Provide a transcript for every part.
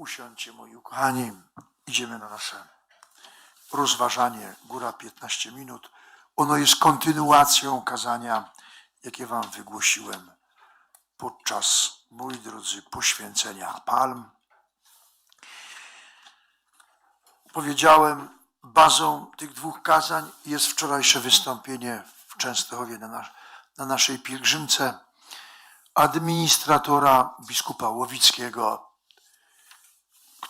Usiądźcie, moi ukochani. Idziemy na nasze rozważanie. Góra 15 minut. Ono jest kontynuacją kazania, jakie wam wygłosiłem podczas, moi drodzy, poświęcenia palm. Powiedziałem, bazą tych dwóch kazań jest wczorajsze wystąpienie w Częstochowie na, nas, na naszej pielgrzymce administratora biskupa Łowickiego,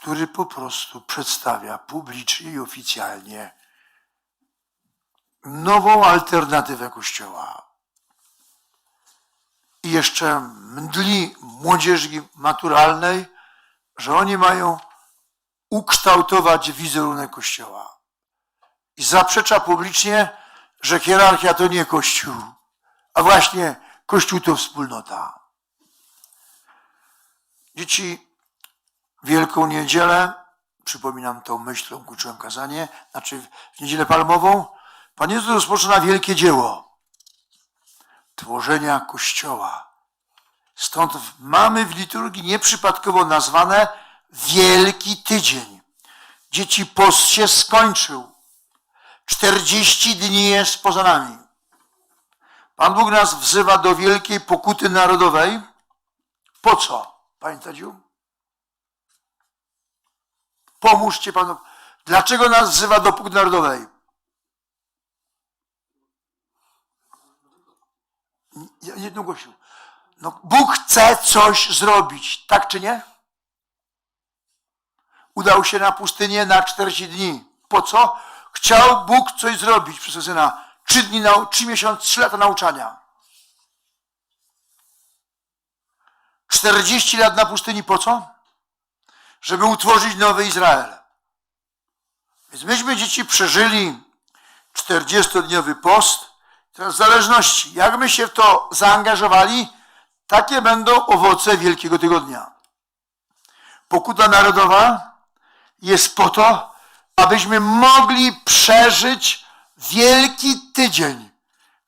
który po prostu przedstawia publicznie i oficjalnie nową alternatywę Kościoła. I jeszcze mdli młodzieży maturalnej, że oni mają ukształtować wizerunek Kościoła. I zaprzecza publicznie, że hierarchia to nie Kościół, a właśnie Kościół to wspólnota. Dzieci, Wielką Niedzielę, przypominam tą myślą, kończyłem kazanie, znaczy w Niedzielę Palmową, Pan Jezus rozpoczyna wielkie dzieło tworzenia Kościoła. Stąd mamy w liturgii nieprzypadkowo nazwane Wielki Tydzień. Dzieci, post się skończył. 40 dni jest poza nami. Pan Bóg nas wzywa do wielkiej pokuty narodowej. Po co? Panie Tadziu? Pomóżcie Panu. Dlaczego nas wzywa do pokuty narodowej? Ja jedno głosił. No, Bóg chce coś zrobić, tak czy nie? Udał się na pustynię na 40 dni. Po co? Chciał Bóg coś zrobić przez syna. Trzy dni, trzy miesiące, trzy lata nauczania. 40 lat na pustyni po co? Żeby utworzyć nowy Izrael. Więc myśmy dzieci przeżyli 40-dniowy post. Teraz w zależności, jak my się w to zaangażowali, takie będą owoce Wielkiego Tygodnia. Pokuta narodowa jest po to, abyśmy mogli przeżyć wielki tydzień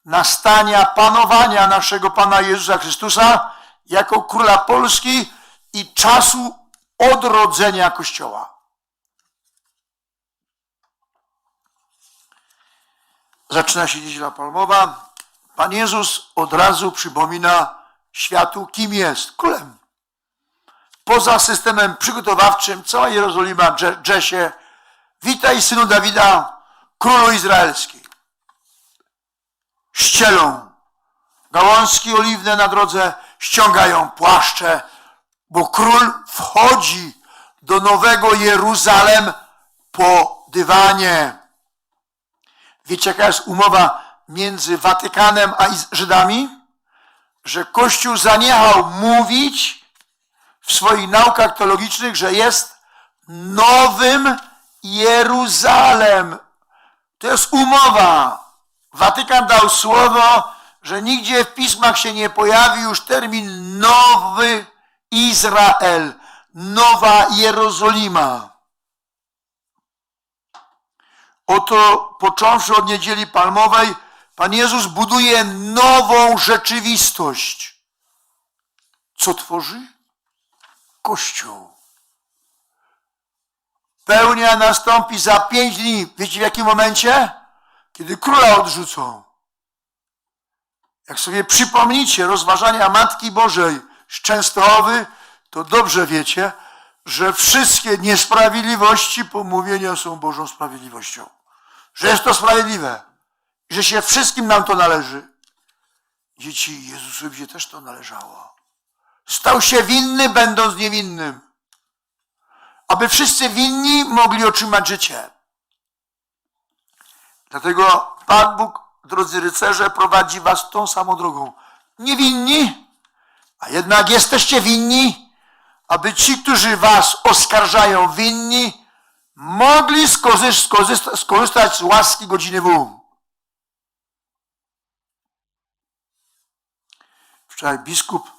nastania panowania naszego Pana Jezusa Chrystusa jako Króla Polski i czasu odrodzenia Kościoła. Zaczyna się Niedziela Palmowa. Pan Jezus od razu przypomina światu, kim jest. Królem. Poza systemem przygotowawczym, cała Jerozolima się. Witaj, synu Dawida, królu izraelski. Ścielą gałązki oliwne na drodze, ściągają płaszcze, bo król wchodzi do nowego Jeruzalem po dywanie. Wiecie, jaka jest umowa między Watykanem a Żydami? Że Kościół zaniechał mówić w swoich naukach teologicznych, że jest nowym Jeruzalem. To jest umowa. Watykan dał słowo, że nigdzie w pismach się nie pojawi już termin nowy Izrael, nowa Jerozolima. Oto począwszy od niedzieli palmowej, Pan Jezus buduje nową rzeczywistość. Co tworzy? Kościół. Pełnia nastąpi za pięć dni. Wiecie w jakim momencie? Kiedy króla odrzucą. Jak sobie przypomnicie rozważania Matki Bożej z Częstochowy, to dobrze wiecie, że wszystkie niesprawiedliwości pomówienia są Bożą sprawiedliwością. Że jest to sprawiedliwe. Że się wszystkim nam to należy. Dzieci Jezusowi się też to należało. Stał się winny, będąc niewinnym. Aby wszyscy winni mogli otrzymać życie. Dlatego Pan Bóg, drodzy rycerze, prowadzi was tą samą drogą. Niewinni, a jednak jesteście winni, aby ci, którzy was oskarżają winni, mogli skorzy- skorzysta- skorzystać z łaski godziny W. Wczoraj biskup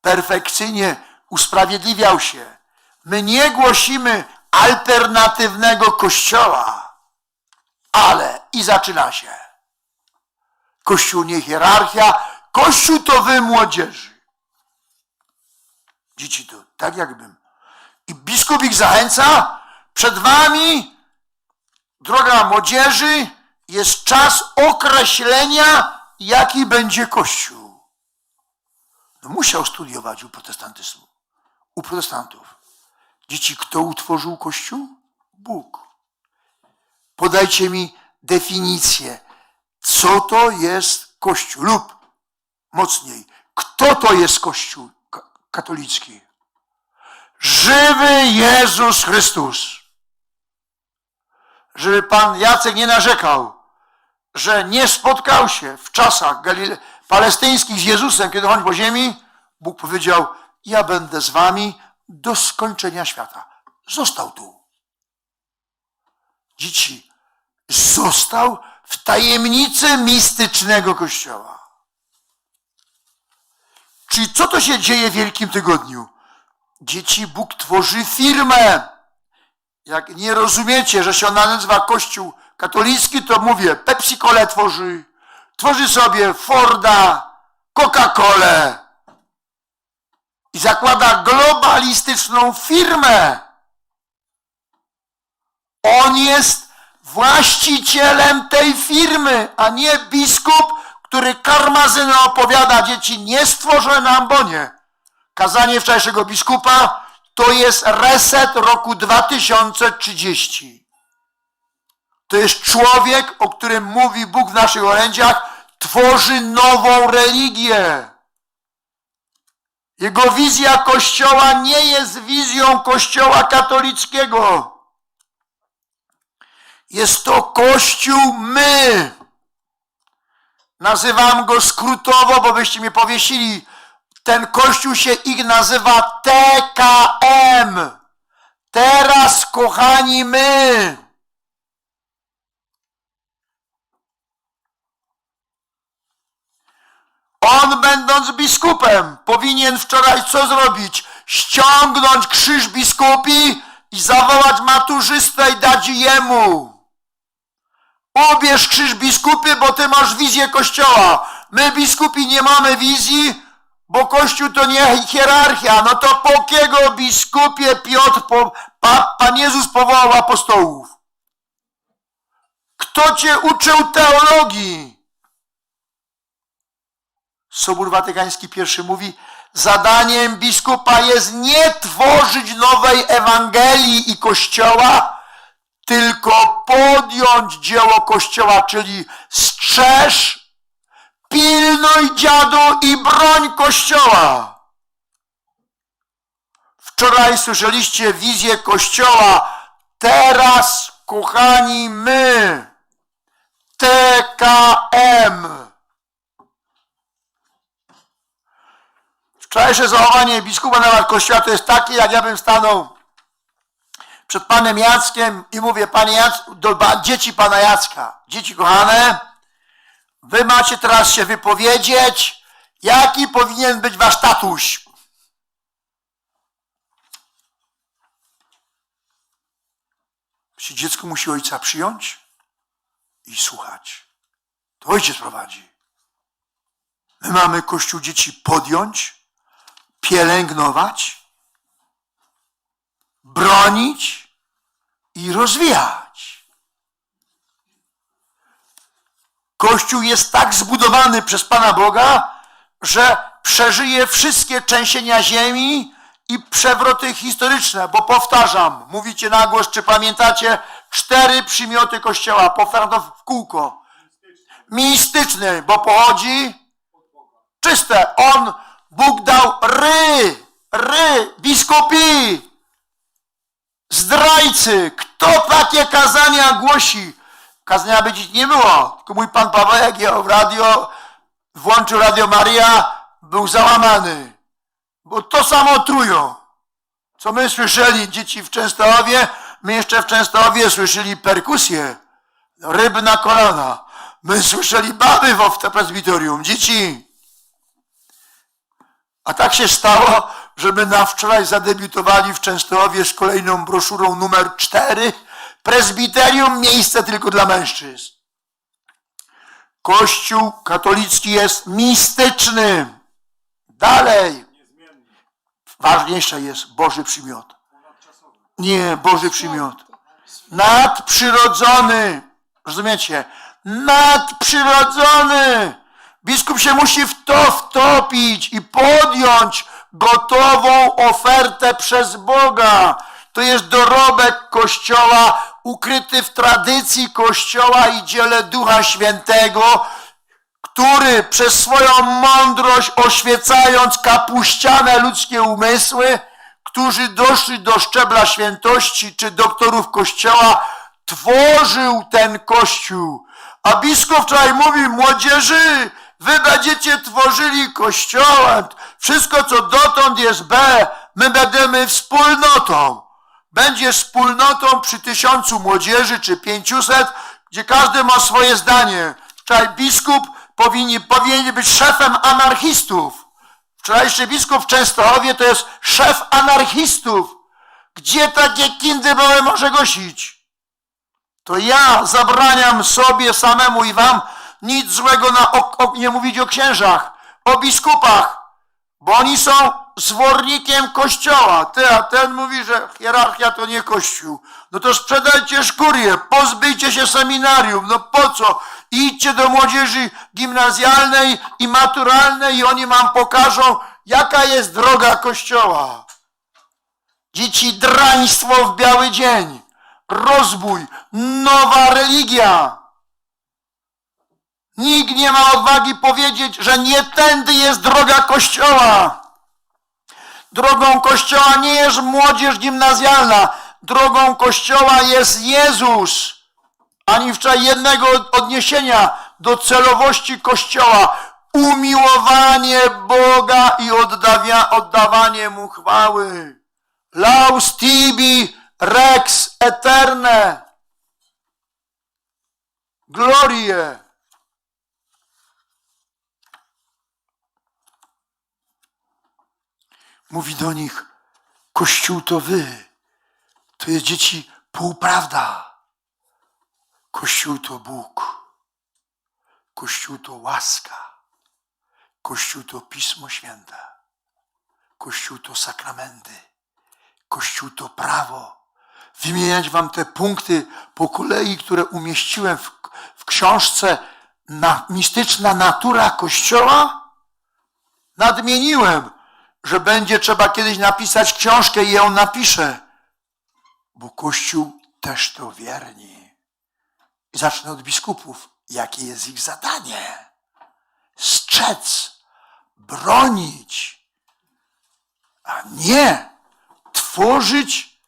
perfekcyjnie usprawiedliwiał się. My nie głosimy alternatywnego kościoła, ale i zaczyna się. Kościół nie hierarchia, kościół to wy młodzieży. Dzieci to tak jakbym. I biskup ich zachęca, przed wami, droga młodzieży, jest czas określenia, jaki będzie Kościół. No musiał studiować u protestantyzmu, u protestantów. Dzieci, kto utworzył Kościół? Bóg. Podajcie mi definicję, co to jest Kościół lub mocniej, kto to jest Kościół katolicki? Żywy Jezus Chrystus. Żeby pan Jacek nie narzekał, że nie spotkał się w czasach Galile- palestyńskich z Jezusem, kiedy chodził po ziemi, Bóg powiedział, ja będę z wami do skończenia świata. Został tu. Dzieci, został w tajemnicy mistycznego Kościoła. Czyli co to się dzieje w Wielkim Tygodniu? Dzieci, Bóg tworzy firmę. Jak nie rozumiecie, że się ona nazywa Kościół katolicki, to mówię, Pepsi Cole tworzy, tworzy sobie Forda, Coca-Colę i zakłada globalistyczną firmę. On jest właścicielem tej firmy, a nie biskup, który karmazynę opowiada dzieci niestworzone na ambonie. Kazanie wczorajszego biskupa to jest reset roku 2030. To jest człowiek, o którym mówi Bóg w naszych orędziach, tworzy nową religię. Jego wizja Kościoła nie jest wizją Kościoła katolickiego. Jest to Kościół my. Nazywam go skrótowo, bo byście mnie powiesili. Ten Kościół się ich nazywa TKM. Teraz, kochani, my. On, będąc biskupem, powinien wczoraj co zrobić? Ściągnąć krzyż biskupi i zawołać maturzystę i dać jemu. Ubierz krzyż biskupy, bo ty masz wizję kościoła. My biskupi nie mamy wizji, bo kościół to nie hierarchia. No to po kiego biskupie Piotr, po, pa, Pan Jezus powołał apostołów? Kto cię uczył teologii? Sobór Watykański I mówi, zadaniem biskupa jest nie tworzyć nowej Ewangelii i Kościoła, tylko podjąć dzieło Kościoła, czyli strzeż, pilnuj dziadu i broń Kościoła. Wczoraj słyszeliście wizję Kościoła, teraz, kochani, my, TKM. Wczorajsze zachowanie biskupa na Kościoła to jest takie, jak ja bym stanął przed panem Jackiem i mówię, panie Jac, do dzieci pana Jacka, dzieci kochane, wy macie teraz się wypowiedzieć, jaki powinien być wasz tatuś. Czy dziecko musi ojca przyjąć i słuchać? To ojciec prowadzi. My mamy Kościół dzieci podjąć, pielęgnować, bronić i rozwijać. Kościół jest tak zbudowany przez Pana Boga, że przeżyje wszystkie trzęsienia ziemi i przewroty historyczne, bo powtarzam, mówicie na głos, czy pamiętacie, cztery przymioty Kościoła, powtarzam w kółko. Mistyczny, bo pochodzi czyste. On, Bóg dał ry, ry, biskupi, zdrajcy. Kto takie kazania głosi? Kazania być nie było. Tylko mój pan Pawełek jechał w radio, włączył Radio Maria, był załamany. Bo to samo trują. Co my słyszeli, dzieci w Częstochowie, my jeszcze w Częstochowie słyszeli perkusję. Ryb na kolana. My słyszeli baby w presbyterium. Dzieci, a tak się stało, że my na wczoraj zadebiutowali w Częstochowie z kolejną broszurą numer 4. Prezbiterium, miejsce tylko dla mężczyzn. Kościół katolicki jest mistyczny. Dalej. Ważniejsze jest Boży przymiot. Nie, Boży przymiot. Nadprzyrodzony. Rozumiecie? Nadprzyrodzony. Biskup się musi w to wtopić i podjąć gotową ofertę przez Boga. To jest dorobek Kościoła, ukryty w tradycji Kościoła i dziele Ducha Świętego, który przez swoją mądrość oświecając kapuściane ludzkie umysły, którzy doszli do szczebla świętości czy doktorów Kościoła, tworzył ten Kościół. A biskup wczoraj mówił, młodzieży, wy będziecie tworzyli Kościołem. Wszystko, co dotąd jest B, my będziemy wspólnotą. Będzie wspólnotą przy tysiącu młodzieży czy pięciuset, gdzie każdy ma swoje zdanie. Wczoraj biskup powinien, powinien być szefem anarchistów. Wczorajszy biskup w Częstochowie to jest szef anarchistów. Gdzie takie kindy były może gosić? To ja zabraniam sobie samemu i wam nic złego na, o, o, nie mówić o księżach, o biskupach, bo oni są zwornikiem kościoła. Ty, a ten mówi, że hierarchia to nie kościół. No to sprzedajcie szkurię, pozbyjcie się seminarium, no po co? Idźcie do młodzieży gimnazjalnej i maturalnej i oni wam pokażą, jaka jest droga kościoła. Dzieci draństwo w biały dzień, rozbój, nowa religia. Nikt nie ma odwagi powiedzieć, że nie tędy jest droga Kościoła. Drogą Kościoła nie jest młodzież gimnazjalna. Drogą Kościoła jest Jezus. Ani wczoraj jednego odniesienia do celowości Kościoła. Umiłowanie Boga i oddawia, oddawanie Mu chwały. Laus tibi rex eterne. Glorie. Mówi do nich, Kościół to wy. To jest dzieci półprawda. Kościół to Bóg. Kościół to łaska. Kościół to Pismo Święte. Kościół to sakramenty. Kościół to prawo. Wymieniać wam te punkty po kolei, które umieściłem w, w książce na, Mistyczna Natura Kościoła? Nadmieniłem, że będzie trzeba kiedyś napisać książkę i ją napiszę, bo Kościół też to wierni. I zacznę od biskupów. Jakie jest ich zadanie? Strzec, bronić, a nie tworzyć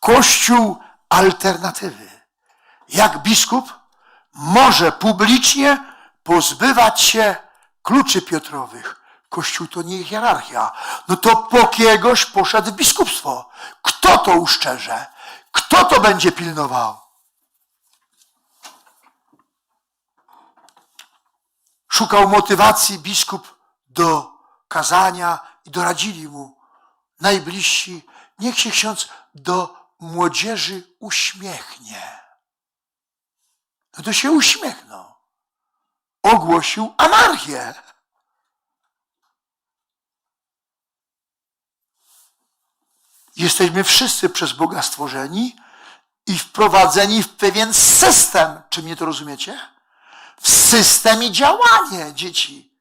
Kościół alternatywy. Jak biskup może publicznie pozbywać się kluczy Piotrowych, Kościół to nie hierarchia. No to po kiegoś poszedł w biskupstwo. Kto to uszczerze? Kto to będzie pilnował? Szukał motywacji biskup do kazania i doradzili mu najbliżsi. Niech się ksiądz do młodzieży uśmiechnie. No to się uśmiechnął. Ogłosił anarchię. Jesteśmy wszyscy przez Boga stworzeni i wprowadzeni w pewien system. Czy mnie to rozumiecie? W system i działanie dzieci.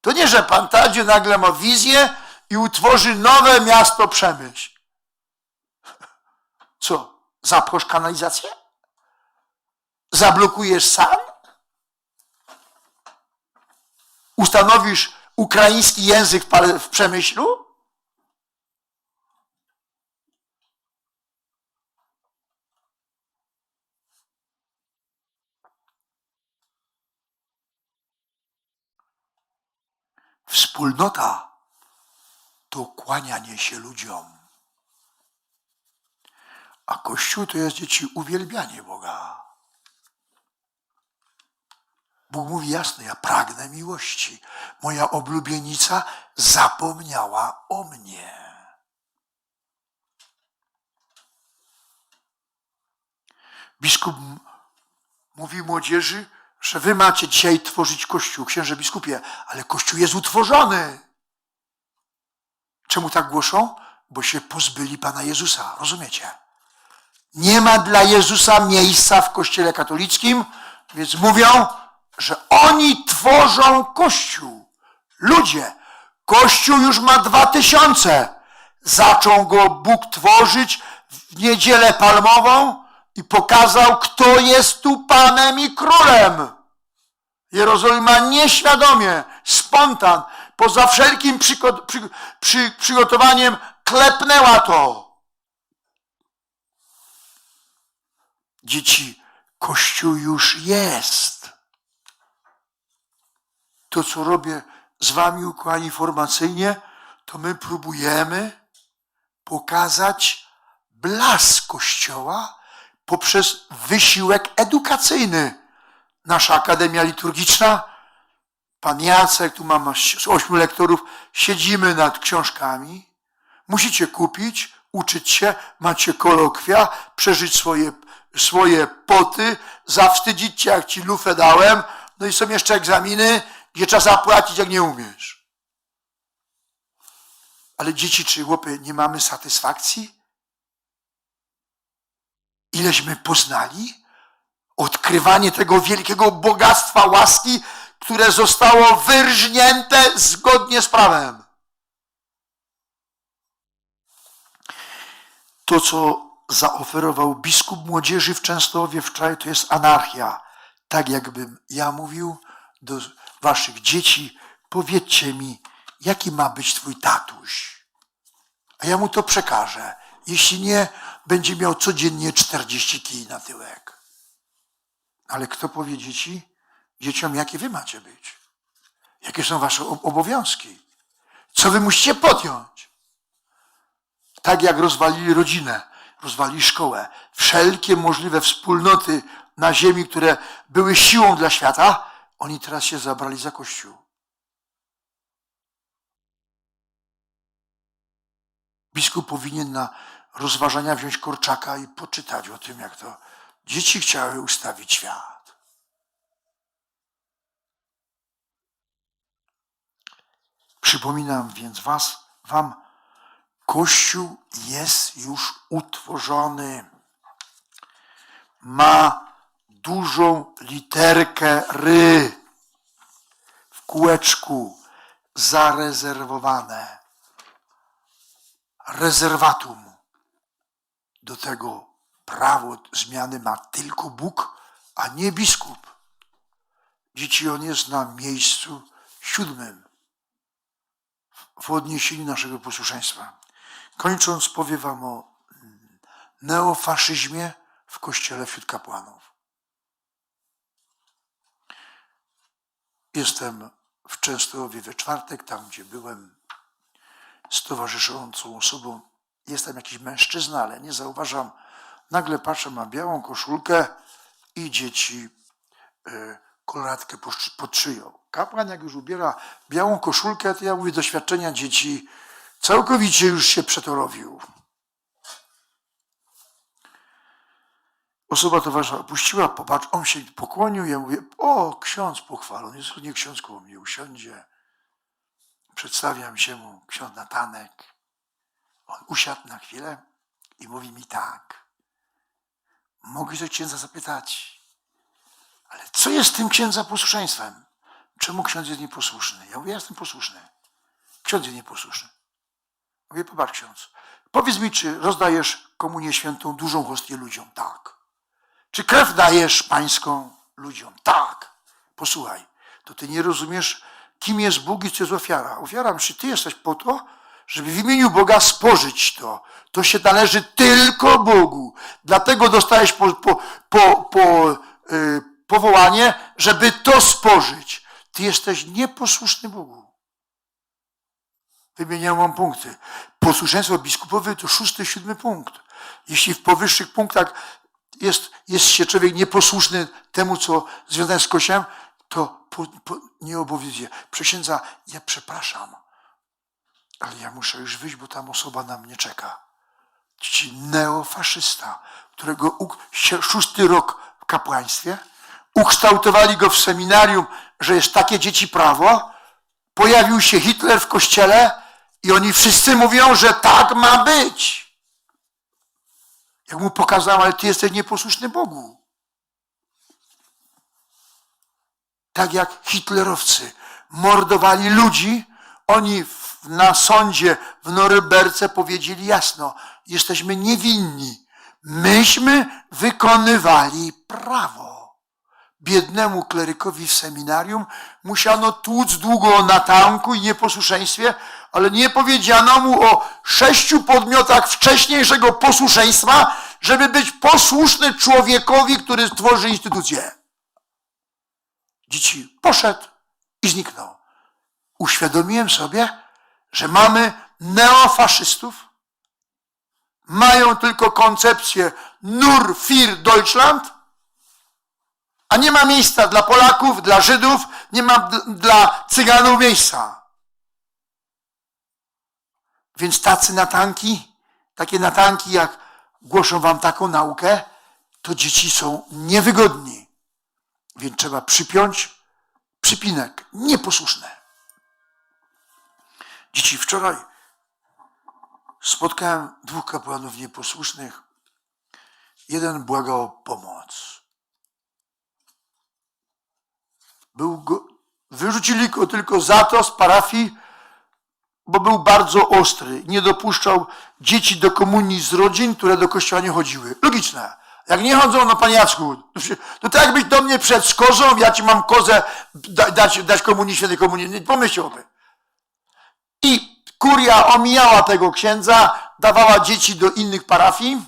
To nie, że pan Tadziu nagle ma wizję i utworzy nowe miasto Przemyśl. Co? Zapchasz kanalizację? Zablokujesz sam? Ustanowisz ukraiński język w Przemyślu? Wspólnota to kłanianie się ludziom. A Kościół to jest dzieci uwielbianie Boga. Bóg mówi jasno, ja pragnę miłości. Moja oblubienica zapomniała o mnie. Biskup mówi młodzieży, że wy macie dzisiaj tworzyć Kościół, księże biskupie, ale Kościół jest utworzony. Czemu tak głoszą? bo się pozbyli Pana Jezusa. Rozumiecie? Nie ma dla Jezusa miejsca w Kościele katolickim, więc mówią, że oni tworzą Kościół. Ludzie, Kościół już ma dwa tysiące. Zaczął go Bóg tworzyć w niedzielę palmową i pokazał, kto jest tu Panem i Królem. Jerozolima nieświadomie, spontan, poza wszelkim przygo- przy, przy, przygotowaniem klepnęła to. Dzieci, Kościół już jest. To, co robię z wami, ukochani, informacyjnie, to my próbujemy pokazać blask Kościoła poprzez wysiłek edukacyjny. Nasza Akademia Liturgiczna, pan Jacek, tu mam ośmiu lektorów, siedzimy nad książkami. Musicie kupić, uczyć się, macie kolokwia, przeżyć swoje, swoje poty, zawstydzić się, jak ci lufę dałem. No i są jeszcze egzaminy, gdzie trzeba zapłacić, jak nie umiesz. Ale dzieci czy chłopy, nie mamy satysfakcji? Ileśmy poznali? Odkrywanie tego wielkiego bogactwa łaski, które zostało wyrżnięte zgodnie z prawem. To, co zaoferował biskup młodzieży w Częstochowie wczoraj, to jest anarchia. Tak jakbym ja mówił do waszych dzieci, powiedzcie mi, jaki ma być twój tatuś. A ja mu to przekażę. Jeśli nie, będzie miał codziennie 40 kij na tyłek. Ale kto powie dzieci, dzieciom, jakie wy macie być? Jakie są wasze ob- obowiązki? Co wy musicie podjąć? Tak jak rozwalili rodzinę, rozwalili szkołę, wszelkie możliwe wspólnoty na ziemi, które były siłą dla świata, oni teraz się zabrali za Kościół. Biskup powinien na rozważania wziąć Korczaka i poczytać o tym, jak to dzieci chciały ustawić świat. Przypominam więc was, wam, Kościół jest już utworzony. Ma dużą literkę ry w kółeczku zarezerwowane. Rezerwatum. Do tego prawo zmiany ma tylko Bóg, a nie biskup. Dzieci, on jest na miejscu siódmym w odniesieniu naszego posłuszeństwa. Kończąc, powiem wam o mm, neofaszyzmie w kościele wśród kapłanów. Jestem w Częstochowie we czwartek, tam gdzie byłem z towarzyszącą osobą. Jest tam jakiś mężczyzna, ale nie zauważam. Nagle patrzę, ma białą koszulkę i dzieci y, koloratkę pod- szyją. Kapłan jak już ubiera białą koszulkę, to ja mówię, doświadczenia dzieci całkowicie już się przetorowił. Osoba towarzysza opuściła, popatrz, on się pokłonił, ja mówię, o, ksiądz pochwalony, Jezu, nie ksiądz koło mnie usiądzie. Przedstawiam się mu, ksiądz Natanek. On usiadł na chwilę i mówi mi tak. Mogę się księdza zapytać, ale co jest tym księdza posłuszeństwem? Czemu ksiądz jest nieposłuszny? Ja mówię, ja jestem posłuszny. Ksiądz jest nieposłuszny. Mówię, popatrz ksiądz, powiedz mi, czy rozdajesz komunię świętą dużą hostię ludziom? Tak. Czy krew dajesz pańską ludziom? Tak. Posłuchaj, to ty nie rozumiesz, kim jest Bóg i co jest ofiara. Ofiara, czy ty jesteś po to, żeby w imieniu Boga spożyć to. To się należy tylko Bogu. Dlatego dostajesz po, po, po, po, y, powołanie, żeby to spożyć. Ty jesteś nieposłuszny Bogu. Wymieniam wam punkty. Posłuszeństwo biskupowe to szósty, siódmy punkt. Jeśli w powyższych punktach jest, jest się człowiek nieposłuszny temu, co związane z Kościołem, to po, po, nie obowiązuje. Przysiędza, ja przepraszam, ale ja muszę już wyjść, bo tam osoba na mnie czeka. Ci neofaszysta, którego szósty rok w kapłaństwie, ukształtowali go w seminarium, że jest takie dzieci prawo, pojawił się Hitler w kościele I oni wszyscy mówią, że tak ma być. Jak mu pokazałem, ale ty jesteś nieposłuszny Bogu. Tak jak hitlerowcy mordowali ludzi, oni w, na sądzie w Norymberce powiedzieli jasno, jesteśmy niewinni. Myśmy wykonywali prawo. Biednemu klerykowi w seminarium musiano tłuc długo na tanku i nieposłuszeństwie, ale nie powiedziano mu o sześciu podmiotach wcześniejszego posłuszeństwa, żeby być posłuszny człowiekowi, który tworzy instytucję. Dzieci poszedł i zniknął. Uświadomiłem sobie, że mamy neofaszystów, mają tylko koncepcję Nur für Deutschland, a nie ma miejsca dla Polaków, dla Żydów, nie ma dla Cyganów miejsca. Więc tacy natanki, takie natanki, jak głoszą wam taką naukę, to dzieci są niewygodni. Więc trzeba przypiąć przypinek nieposłuszne. Dzieci, wczoraj spotkałem dwóch kapłanów nieposłusznych. Jeden błagał o pomoc. Był go, wyrzucili go tylko za to z parafii, bo był bardzo ostry. Nie dopuszczał dzieci do komunii z rodzin, które do kościoła nie chodziły. Logiczne. Jak nie chodzą, no panie Jacku, to tak jakbyś do mnie przed z kozą, ja ci mam kozę da, dać, dać komunii, świętej komunii. Nie pomyślałby. I kuria omijała tego księdza, dawała dzieci do innych parafii,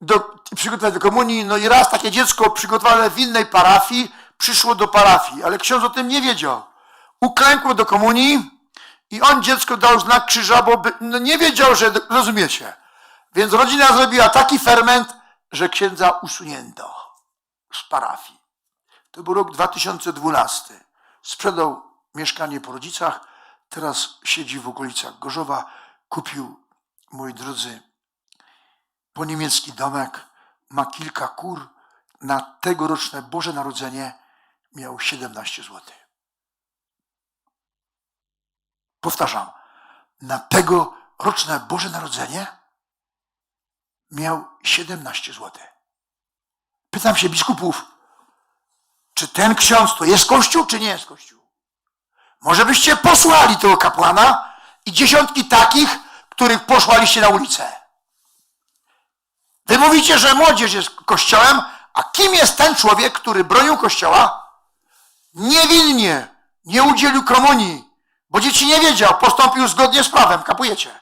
do, przygotować do komunii. No i raz takie dziecko przygotowane w innej parafii przyszło do parafii, ale ksiądz o tym nie wiedział. Uklękło do komunii i on dziecko dał znak krzyża, bo by, no nie wiedział, że rozumiecie. Więc rodzina zrobiła taki ferment, że księdza usunięto z parafii. To był rok 2012. Sprzedał mieszkanie po rodzicach, teraz siedzi w okolicach Gorzowa. Kupił, moi drodzy, po niemiecki domek, ma kilka kur. Na tegoroczne Boże Narodzenie miał 17 zł. Powtarzam, na tegoroczne Boże Narodzenie miał 17 zł. Pytam się biskupów, czy ten ksiądz to jest kościół, czy nie jest kościół? Może byście posłali tego kapłana i dziesiątki takich, których posłaliście na ulicę. Wy mówicie, że młodzież jest kościołem, a kim jest ten człowiek, który bronił kościoła? Niewinnie nie udzielił komunii, bo dzieci nie wiedział, postąpił zgodnie z prawem, kapujecie.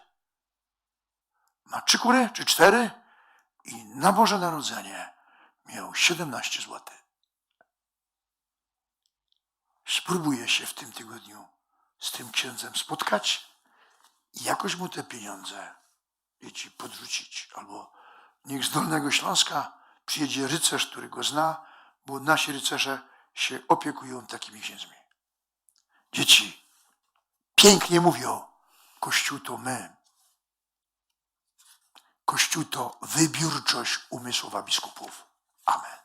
Ma trzy kury, czy cztery i na Boże Narodzenie miał 17 zł. Spróbuję się w tym tygodniu z tym księdzem spotkać i jakoś mu te pieniądze wiecie, podrzucić. Albo niech z Dolnego Śląska przyjedzie rycerz, który go zna, bo nasi rycerze się opiekują takimi księdzmi. Dzieci pięknie mówią, Kościół to my. Kościół to wybiórczość umysłowa biskupów. Amen.